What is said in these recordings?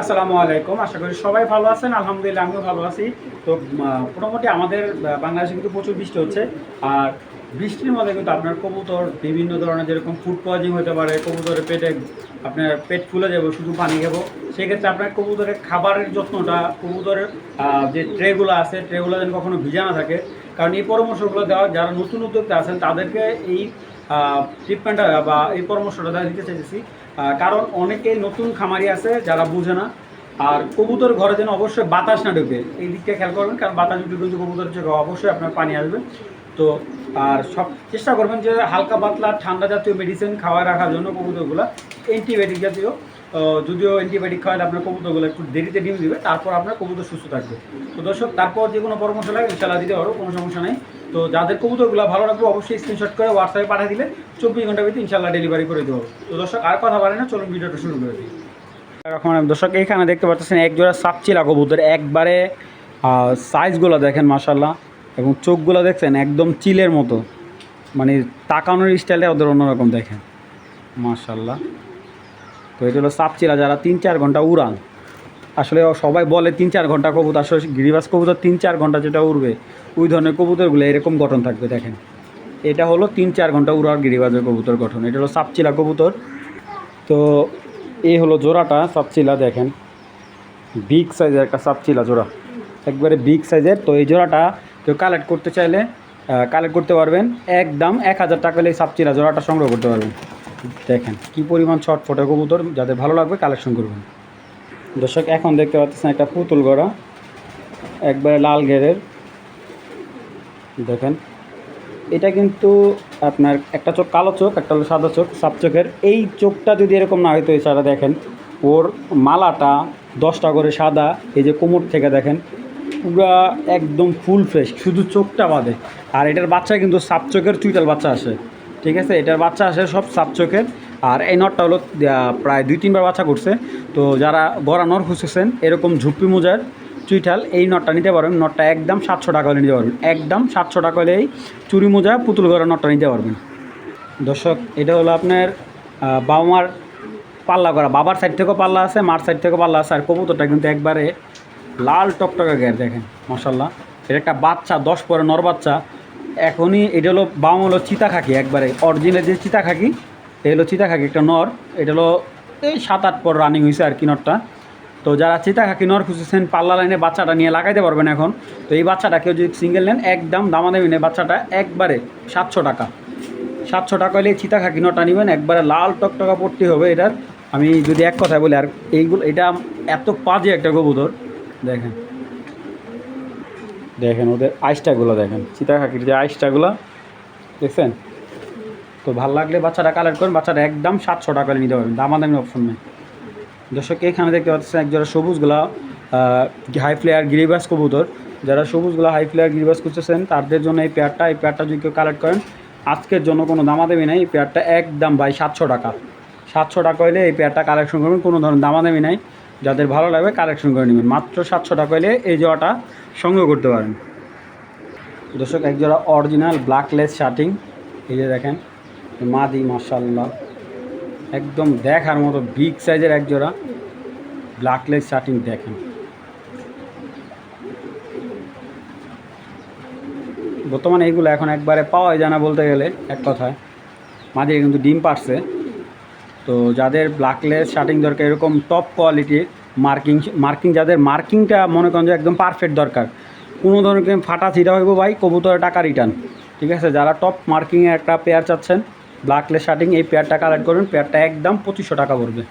আসসালামু আলাইকুম। আশা করি সবাই ভালো আছেন। আলহামদুলিল্লাহ, আমিও ভালো আছি। তো মোটামুটি আমাদের বাংলাদেশে কিন্তু প্রচুর বৃষ্টি হচ্ছে। আর বৃষ্টির মধ্যে কিন্তু আপনার কবুতর, বিভিন্ন ধরনের যেরকম ফুড পয়জিং হতে পারে, কবুতরের পেটে আপনার পেট ফুলে যাবে, শুধু পানি খাব। সেক্ষেত্রে আপনার কবুতরের খাবারের যত্নটা, কবুতরের যে ট্রেগুলো আছে, ট্রেগুলো যেন কখনো ভিজা না থাকে। কারণ এই পরামর্শগুলো দেওয়া, যারা নতুন উদ্যোক্তা আছেন, তাদেরকে এই ট্রিটমেন্টটা বা এই পরামর্শটা দিতে চাইতেছি। কারণ অনেকে নতুন খামারি আছে যারা বুঝে না। আর কবুতর ঘরে যেন অবশ্যই বাতাস না ঢুকে। এই দিকটা খেয়াল করবেন, কারণ বাতাস ঢুকে কিন্তু কবুতরের চোখে অবশ্যই আপনার পানি আসবে। তো, আর সব চেষ্টা করবেন যে হালকা পাতলা ঠান্ডা জাতীয় মেডিসিন খাওয়া রাখার জন্য কবুতরগুলো অ্যান্টিবায়োটিক জাতীয় যদিও অ্যান্টিবায়োটিক খাওয়ালে আপনার কবুতরগুলো একটু দেরিতে ডিম দিবে, তারপর আপনার কবুতর সুস্থ থাকবে। তো দর্শক, তারপর যে কোনো পরামর্শ লাগে ইনশাল্লাহ দিতে পারো, কোনো সমস্যা নেই। তো যাদের কবুতরগুলো ভালো লাগবে অবশ্যই স্ক্রিনশট করে হোয়াটসঅ্যাপে পাঠিয়ে দিলে চব্বিশ ঘণ্টার ভিতরে ইনশাল্লাহ ডেলিভারি করে দেবো। তো দর্শক, আর কথা বলে না, চলুন ভিডিওটা শুরু করে দিই। এখন দর্শক এখানে দেখতে পাচ্ছেন এক জোড়া সাপচিলা কবুতর, একবারে সাইজগুলো দেখেন মাসাল্লাহ এবং চোখগুলো দেখছেন একদম চিলের মতো। মানে তাকানোর স্টাইলটা ওদের অন্যরকম দেখেন। মাশাল্লাহ তো এটা হলো সাপচিলা যারা তিন চার ঘণ্টা উড়ান। আসলে সবাই বলে তিন চার ঘণ্টা কবুতর, আসলে গিরিবাস কবুতর তিন চার ঘণ্টা যেটা উড়বে, ওই ধরনের কবুতরগুলো এরকম গঠন থাকবে দেখেন। এটা হলো তিন চার ঘণ্টা উড়ার গিরিবাজের কবুতর গঠন, এটা হলো সাপচিলা কবুতর। তো এই হলো জোড়াটা সাপচিলা দেখেন। বিগ সাইজের একটা সাপচিলা জোড়া, একবারে বিগ সাইজের। তো এই জোড়াটা কেউ কালেক্ট করতে চাইলে কালেক্ট করতে পারবেন। একদম এক হাজার টাকা হলে এই সাপচিলা জোড়াটা সংগ্রহ করতে পারবেন। দেখেন, কি পরিমাণ ছট ফটে কবুতর, যাদের ভালো লাগবে কালেকশন করবেন। দর্শক, এখন দেখতে পাচ্ছেন একটা পুতুল গড়া, একবারে লাল ঘেরের। দেখেন, এটা কিন্তু আপনার একটা চোখ কালো চোখ, একটা হলো সাদা চোখ, সাপ চোখের। এই চোখটা যদি এরকম না হইতো এছাড়া দেখেন, ওর মালাটা দশটা করে সাদা, এই যে কোমর থেকে দেখেন, পুরা একদম ফুল ফ্রেশ শুধু চোখটা বাদে। আর এটার বাচ্চা কিন্তু সাপ চোখের চুইটাল বাচ্চা আসে। ঠিক আছে? এটার বাচ্চা আসে সব সাপ চোখের। আর এই নটটা হলো প্রায় দুই তিনবার বাচ্চা করছে। তো যারা গড়া নর খুঁজেছেন এরকম ঝুপি মোজার চুইঠাল, এই নটটা নিতে পারবেন। নটটা একদম সাতশো টাকা হলে নিতে পারবেন। একদম সাতশো টাকা হলে এই চুরি মোজা, পুতুল গড়া নটটা নিতে পারবেন। দর্শক, এটা হলো আপনার বাবা মার পাল্লা করা বাবার সাইড থেকেও পাল্লা আছে, মার সাইড থেকেও পাল্লা আছে। আর কবুতরটা কিন্তু একবারে লাল টকটকা গ্যার দেখেন। মশাল্লা এটা একটা বাচ্চা, দশ পরে নর বাচ্চা। এখনই এটা হলো বাম হলো চিতা খাকি একবারে। অরিজিনাল যে চিতা খাকি এই হলো চিতা খাকি একটা নর। এটা হলো এই সাত আট পর রানিং হয়েছে আর কি নরটা। তো যারা চিতা খাকি নর খুঁজেছেন পাল্লা লাইনে বাচ্চাটা নিয়ে লাগাইতে পারবেন এখন। তো এই বাচ্চাটা কেউ যদি সিঙ্গেল নেন, একদম দামাদামি নেই বাচ্চাটা, একবারে সাতশো টাকা। সাতশো টাকা হলে চিতা খাকি নটা নেবেন, একবারে লাল টকটকা পড়তে হবে এটার। আমি যদি এক কথায় বলি, আর এইগুলো এটা এত পাজে একটা কবুতর। দেখেন। দেখেন, ওদের আইসটাগুলো দেখেন। চিতা যে আইসটাগুলো, দেখছেন? তো ভালো লাগলে বাচ্চাটা কালেক্ট করেন, বাচ্চাটা একদম সাতশো টাকা নিতে পারবেন, দামাদামি অপশন নেই। দর্শক, এখানে দেখতে পাচ্ছেন একজোড়া সবুজগুলা হাই ফ্লেয়ার গিরিবাস কবুতর। যারা সবুজগুলা হাই ফ্লেয়ার গিরিবাস খুঁজতেছেন, তাদের জন্য এই পেয়ারটা এই পেয়ারটা যদি কেউ কালেক্ট করেন, আজকের জন্য কোনো দামাদামি নেই, এই পেয়ারটা একদম ভাই সাতশো টাকা। সাতশো টাকা হলে এই পেয়ারটা কালেকশন করবেন, কোনো ধরনের দামাদামি নাই। যাদের ভালো লাগবে কালেকশন করে নেবেন। মাত্র সাতশো টাকা হলে এই জোড়াটা সংগ্রহ করতে পারেন। দর্শক, এক জোড়া অরিজিনাল ব্ল্যাকলেস শার্টিং এই যে দেখেন, মাদি মার্শাল্লাহ একদম দেখার মতো বিগ সাইজের এক জোড়া ব্ল্যাকলেস শার্টিং দেখেন। বর্তমানে এইগুলো এখন একবারে পাওয়াই যায় না বলতে গেলে, এক কথায়। মাঝে কিন্তু ডিম পারছে তো যাদের ব্ল্যাকলেস শার্টিং দরকার, এরকম টপ কোয়ালিটির মার্কিং মার্কিং যাদের মার্কিংটা মনে করেন যে একদম পারফেক্ট দরকার, কোনো ধরনের ফাটা ছিটা হইব ভাই, কবুতরের টাকা রিটার্ন ঠিক আছে? যারা টপ মার্কিংয়ে একটা পেয়ার চাচ্ছেন ব্ল্যাকলেস শার্টিং এই পেয়ারটা কালেক্ট করবেন পেয়ারটা একদম পঁচিশশো টাকা পড়বে।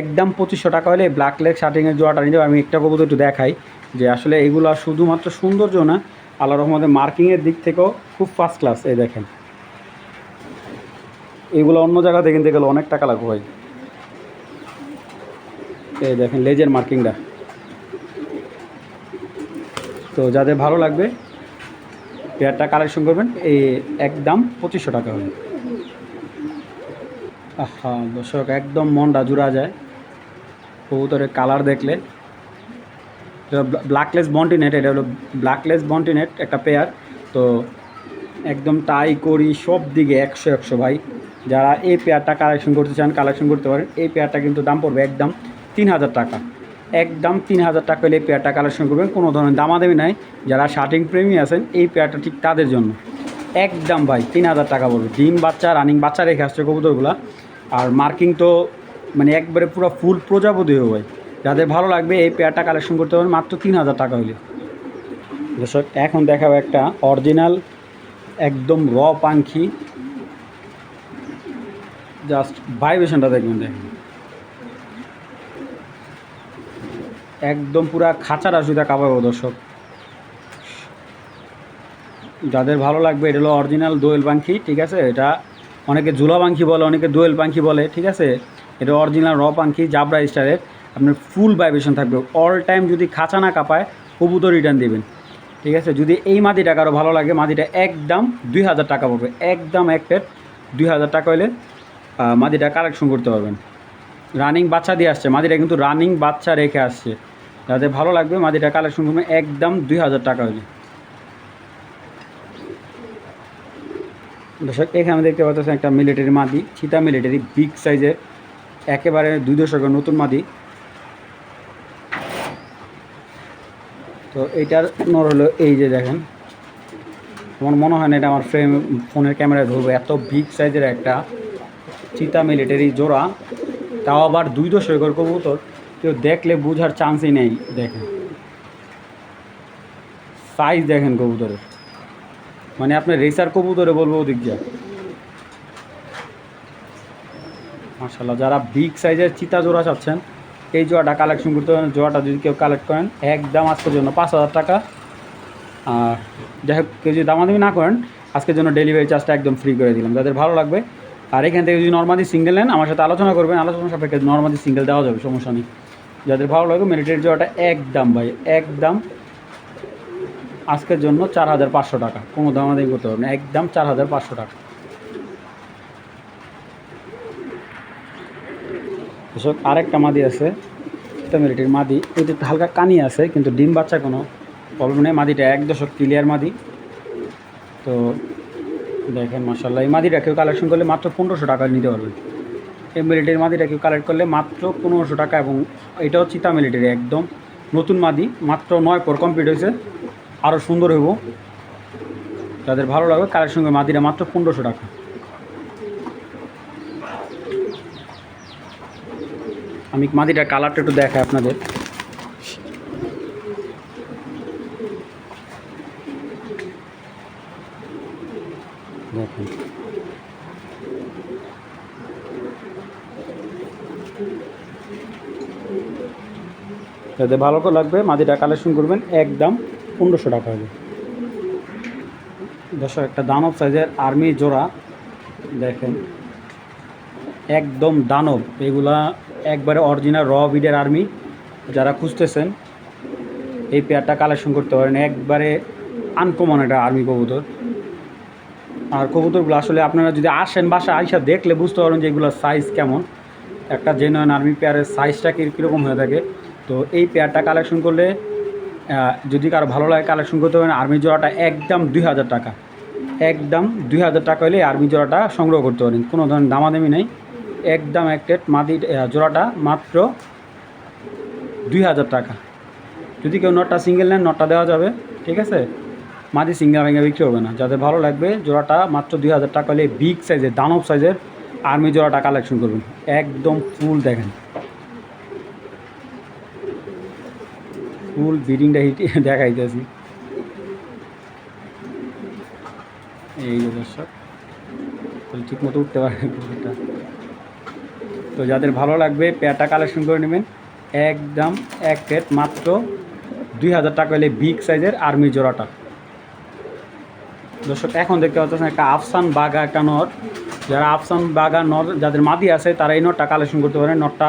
একদম পঁচিশশো টাকা হলে ব্ল্যাক লেগ শার্টিংয়ের নিতে হবে। আমি একটা কবুতর একটু দেখাই, যে আসলে এগুলো শুধুমাত্র সৌন্দর্য না আল্লাহ রহমদের মার্কিংয়ের দিক থেকেও খুব ফার্স্ট ক্লাস এই দেখেন। এগুলো অন্য জায়গাতে কিনতে গেলে অনেক টাকা লাগবে ভাই। এই দেখেন, লেজের মার্কিংটা। তো যাদের ভালো লাগবে, পেয়ারটা কালেকশন করবেন, এই একদম পঁচিশশো টাকা হবে আহা, দর্শক, একদম মনটা জুড়া যায়। কবুতরের কালার দেখলে। ব্ল্যাকলেস বন্টিনেট এটা হলো ব্ল্যাকলেস বন্টিনেট একটা পেয়ার। তো একদম টাই করি, সব দিকে একশো একশো ভাই। যারা এই পেয়ারটা কালেকশন করতে চান কালেকশন করতে পারেন, এই পেয়ারটা কিন্তু দাম পড়বে একদম তিন হাজার টাকা। একদম তিন হাজার টাকা হলে এই পেয়ারটা কালেকশন করবেন, কোনো ধরনের দামাদামি নাই। যারা শার্টিং প্রেমী আছেন, এই পেয়ারটা ঠিক তাদের জন্য। একদম ভাই, তিন হাজার টাকা পড়বে। ডিম বাচ্চা রানিং বাচ্চা রেখে আসছে কবুতরগুলা। আর মার্কিং তো মানে একবারে পুরো ফুল প্রজাপতি হবে ভাই। যাদের ভালো লাগবে, এই পেয়ারটা কালেকশন করতে পারবেন মাত্র তিন হাজার টাকা হইলে। দর্শক, এখন দেখাবো একটা অরিজিনাল একদম র পাখি জাস্ট ভাইব্রেশনটা দেখবেন দেখেন একদম পুরা খাঁচার আসুদা কাপাবো দর্শক। যাদের ভালো লাগবে, এটা হলো অরিজিনাল দোয়েল পাখি, ঠিক আছে? এটা অনেকে ঝুলা পাখি বলে, অনেকে দোয়েল পাখি বলে, ঠিক আছে? এটা অরিজিনাল র পাখি জাবরা স্টারের আপনার ফুল ভাইব্রেশন থাকবে। অল টাইম যদি খাঁচা না কাঁপায়, কবুতর রিটার্ন দেবেন। ঠিক আছে? যদি এই মাদিটা কারও ভালো লাগে মাদিটা একদম দুই হাজার টাকা পড়বে। একদম এক প্লেট দুই হাজার টাকা হলে মাদিটা কালেকশন করতে পারবেন। রানিং বাচ্চা দিয়ে আসছে। মাদিটা কিন্তু রানিং বাচ্চা রেখে আসছে। যাদের ভালো লাগবে, মাদিটা কালেকশন করবে একদম দুই হাজার টাকা হলে দর্শক, এখানে দেখতে পাচ্ছেন একটা মিলিটারি মাদি চিতা মিলিটারি বিগ সাইজের একেবারে দুই দশকের নতুন মাদি। তো এইটার নর হলো এই যে দেখেন। আমার মনে হয় না এটা আমার ফ্রেম ফোনের ক্যামেরায় ধরবো। এত বিগ সাইজের একটা চিতা মিলিটারি জোড়া, তাও আবার দুই দশকের কবুতর। কেউ দেখলে বোঝার চান্সই নেই, দেখেন। সাইজ দেখেন কবুতরের। মানে আপনার রেসার কবুতরে বলব ওদিক যা মার্শাল্লাহ যারা বিগ সাইজের চিতা জোড়া চাচ্ছেন, এই জোড়াটা কালেকশন করতে পারেন জোড়াটা যদি কেউ কালেক্ট করেন, একদম আজকের জন্য পাঁচ হাজার টাকা। আর যাই হোক, কেউ যদি দামাদামি না করেন, আজকের জন্য ডেলিভারি চার্জটা একদম ফ্রি করে দিলাম। যাদের ভালো লাগবে আর এখান থেকে যদি নর্মালি সিঙ্গেল নেন, আমার সাথে আলোচনা করবেন, আলোচনা সাপেক্ষে নর্মালি সিঙ্গেল দেওয়া যাবে, সমস্যা নেই। যাদের ভালো লাগবে মিলিটারি জোড়াটা একদম ভাই, একদম আজকের জন্য চার হাজার পাঁচশো টাকা। কোনো দামাদামি করতে পারবেন একদম চার হাজার পাঁচশো টাকা। এসব আরেকটা মাদি আছে মিলিটারির মাদি। এটা হালকা কানি আছে, কিন্তু ডিম বাচ্চা কোনো প্রবলেম নেই। মাদিটা এক দশক ক্লিয়ার মাদি। তো দেখেন মাসাল্লাহ এই মাদিটা কেউ কালেকশন করলে মাত্র পনেরোশো টাকা নিতে পারবেন এই মিলিটারির মাদিটা কেউ কালেক্ট করলে মাত্র পনেরোশো টাকা এবং এটাও চিতা মিলিটারি একদম। নতুন মাদি, মাত্র নয় পর কমপ্লিট হয়েছে। আরও সুন্দর হইব। যাদের ভালো লাগবে কালেকশন করে মাদিটা মাত্র পনেরোশো টাকা। আমি মাদিটার কালারটা একটু দেখাই আপনাদের। যাদের ভালো করে লাগবে মাদিটা কালেকশন করবেন, একদম পনেরোশো টাকা হবে। দর্শক, একটা দানব সাইজের আর্মি জোড়া, দেখেন। একদম দানব, এগুলা একবারে অরিজিনাল র বিডের আর্মি যারা খুঁজতেছেন, এই পেয়ারটা কালেকশন করতে পারেন। একবারে আনকমন একটা আর্মি কবুতর। আর কবুতরগুলো আসলে আপনারা যদি আসেন বাসা আইসা দেখলে বুঝতে পারবেন যে এগুলোর সাইজ কেমন। একটা জেনুইন আর্মি পেয়ারের সাইজটা কীরকম হয়ে থাকে। তো এই পেয়ারটা কালেকশন করলে যদি কারও ভালো লাগে কালেকশন করতে পারেন আর্মি জোড়াটা একদম দুই হাজার টাকা। একদম দুই হাজার টাকা হলে আর্মি জোড়াটা সংগ্রহ করতে পারেন কোনো ধরনের দামাদামি নেই। একদম একটা মাদি আহ, জোড়াটা মাত্র দুই হাজার টাকা। যদি কেউ নটটা সিঙ্গেল নেন নটটা দেওয়া যাবে ঠিক আছে? মাদি সিঙ্গেল ভেঙে বিক্রি হবে না। যাদের ভালো লাগবে জোড়াটা মাত্র দুই হাজার টাকা হলে বিগ সাইজের দানব সাইজের আর্মি জোড়াটা কালেকশন করবেন। একদম ফুল দেখেন। ফুল ব্রিডিংটা হিট দেখাইতেছি। এই যে দর্শক ঠিক মতো উঠতে পারে তো যাদের ভালো লাগবে পেয়ারটা কালেকশন করে নেবেন। একদম এক প্লেট মাত্র দুই হাজার টাকা হলে বিগ সাইজের আর্মি জোড়াটা। দর্শক, এখন দেখতে পাচ্ছেন একটা আফসান বাঘা একটা নট যারা আফসান বাঘা নট যাদের মাদি আছে, তারা এই নটটা কালেকশন করতে পারেন। নটটা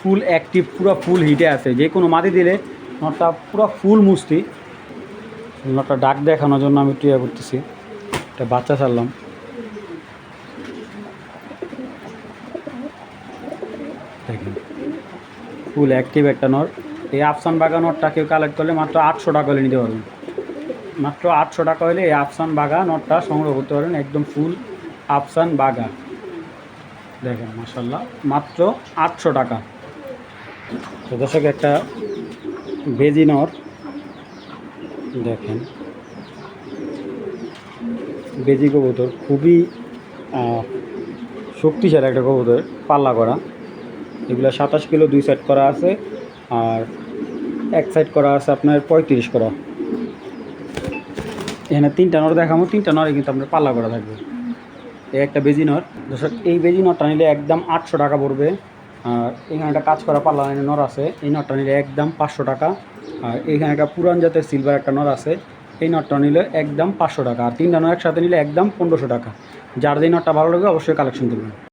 ফুল অ্যাক্টিভ পুরো ফুল হিটে আছে। যে কোনো মাদি দিলে নটটা পুরো ফুল মুস্তি নটটা ডাক দেখানোর জন্য আমি একটু করতেছি। একটা বাচ্চা ছাড়লাম। দেখেন। ফুল অ্যাক্টিভ একটা নট এই আফসান বাগা নটটা কেউ কালেক্ট করলে মাত্র আটশো টাকা হলে নিতে পারবেন। মাত্র আটশো টাকা হলে এই আফসান বাগা নটটা সংগ্রহ করতে পারেন একদম ফুল আফসান বাগা। দেখেন মাসাল্লাহ মাত্র আটশো টাকা। তো দর্শক, একটা বেজি নর দেখেন। বেজি কবুতর, খুবই শক্তিশালী একটা কবুতর, পাল্লা করা। এগুলো সাতাশ কিলো দুই সাইড করা আছে, আর এক সাইড করা আছে আপনার পঁয়ত্রিশ করা। এখানে তিনটা নর দেখাবো, তিনটা নরে কিন্তু আপনার পাল্লা করা থাকবে। এই একটা বেজি নর। দর্শক, এই বেজি নরটা নিলে একদম আটশো টাকা পড়বে। আর এখানে একটা কাজ করা পাল্লা লাইনের নর আছে। এই নটটা নিলে একদম পাঁচশো টাকা। আর এখানে একটা পুরান জাতের সিলভার একটা নর আছে। এই নটটা নিলে একদম পাঁচশো টাকা। আর তিনটা নর একসাথে নিলে একদম পনেরোশো টাকা। যার যেই নটটা ভালো লাগবে অবশ্যই কালেকশন করবেন।